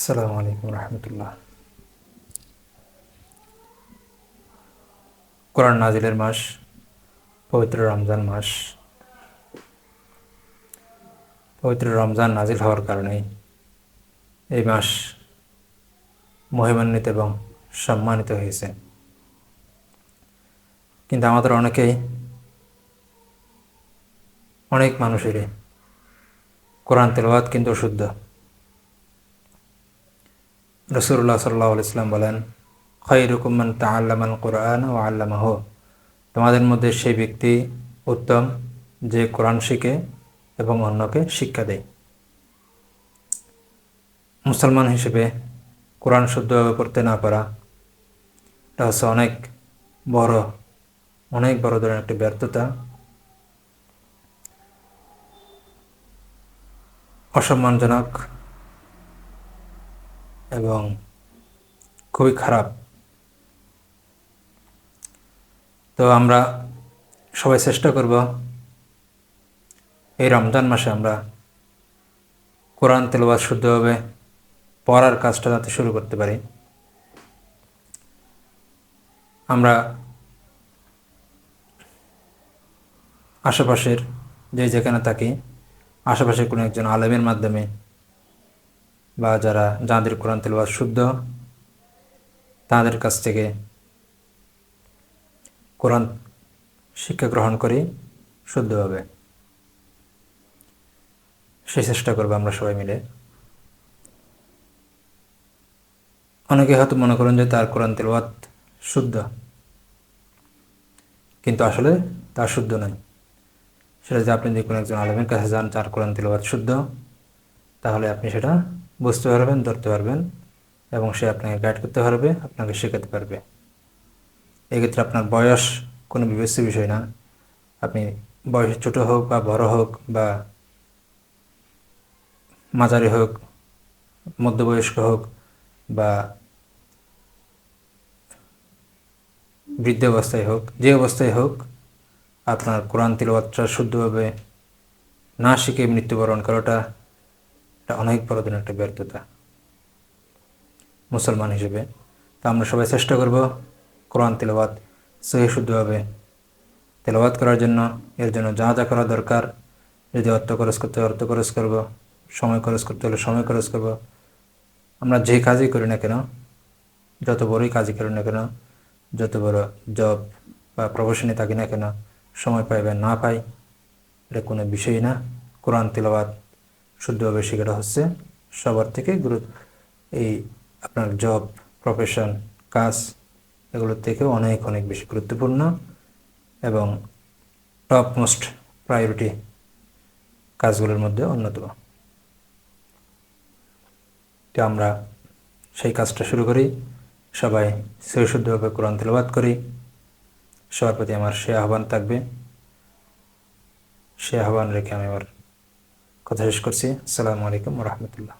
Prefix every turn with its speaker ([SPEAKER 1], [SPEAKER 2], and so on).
[SPEAKER 1] আসসালামু আলাইকুম রহমতুল্লাহ। কোরআন নাজিলের মাস, পবিত্র রমজান মাস। পবিত্র রমজান নাজিল হওয়ার কারণে এই মাস মহিমান্বিত এবং সম্মানিত হয়েছে। কিন্তু আমাদের অনেকেই, অনেক মানুষেরই কোরআন তেলাওয়াত কিন্তু শুদ্ধ রসুল্লাহ সাল্লাহ ইসলাম বলেন খৈরুকুমান তাল্লামান কোরআন ও আল্লামাহ। তোমাদের মধ্যে সেই ব্যক্তি উত্তম যে কোরআন শিখে এবং অন্যকে শিক্ষা দেয়। মুসলমান হিসেবে কোরআন শুদ্ধভাবে পড়তে না পারা, এটা হচ্ছে অনেক বড় অনেক বড় ধরনের একটি ব্যর্থতা। অসম্মানজনক এবং খুবই খারাপ। তো আমরা সবাই চেষ্টা করব এই রমজান মাসে আমরা কোরআন তেলবাদ শুদ্ধভাবে পড়ার কাজটা যাতে শুরু করতে পারি। আমরা আশেপাশের যে যেখানে থাকি, আশেপাশে কোনো একজন আলেমের মাধ্যমে বা যারা যাঁদের কোরআন তেলবাদ শুদ্ধ, তাদের কাছ থেকে কোরআন শিক্ষা গ্রহণ করি শুদ্ধভাবে। সেই চেষ্টা করব আমরা সবাই মিলে। অনেকে হয়তো মনে করেন যে তার কোরআন তেলওয়াত শুদ্ধ, কিন্তু আসলে তা শুদ্ধ নয়। সেটা যদি আপনি যে কোনো একজন আলমের কাছে যান, যার কোরআন তেলওয়াত শুদ্ধ, তাহলে আপনি সেটা বুঝতে পারবেন, ধরতে পারবেন এবং সে আপনাকে গাইড করতে পারবে, আপনাকে শেখাতে পারবে। এক্ষেত্রে আপনার বয়স কোনো বিবেচ্য বিষয় না। আপনি বয়স ছোট হোক বা বড় হোক বা মাঝারি হোক, মধ্যবয়স্ক হোক বা বৃদ্ধ অবস্থায় হোক, যে অবস্থায় হোক, আপনার কোরআন তিলবাত্রা শুদ্ধভাবে না শিখে মৃত্যুবরণ করাটা অনেক বড় ধরনের একটা ব্যর্থতা। মুসলমান হিসেবে। তো আমরা সবাই চেষ্টা করব কোরআন তেলাওয়াত সহি শুদ্ধভাবে তেলাওয়াত করার জন্য। এর জন্য যা যা করা দরকার। যদি অর্থ খরচ করতে হয় অর্থ খরচ করব। সময় খরচ করতে হলে সময় খরচ করব। আমরা যে কাজই করি না কেন, যত বড়ই কাজই করি না কেন, যত বড় জব বা প্রফেশনে থাকি না কেন, সময় পাই বা না পাই, এটা কোনো বিষয় না। কোরআন তেলাওয়াত শুদ্ধভাবে শেখাটা হচ্ছে। সবার থেকে গুরুত্ব এই আপনার জব প্রফেশন কাজ, এগুলোর থেকে অনেক অনেক বেশি গুরুত্বপূর্ণ এবং টপ মোস্ট প্রায়োরিটি কাজগুলোর মধ্যে অন্যতম। তো আমরা সেই কাজটা শুরু করি। সবাই সৈশুদ্ধভাবে কোরআন তেলবাদ করি। সবার প্রতি আমার সে আহ্বান থাকবে। সে আহ্বান রেখে আমি আমার কথা শেষ করছি আসসালামু আলাইকুম রহমতুল্লাহ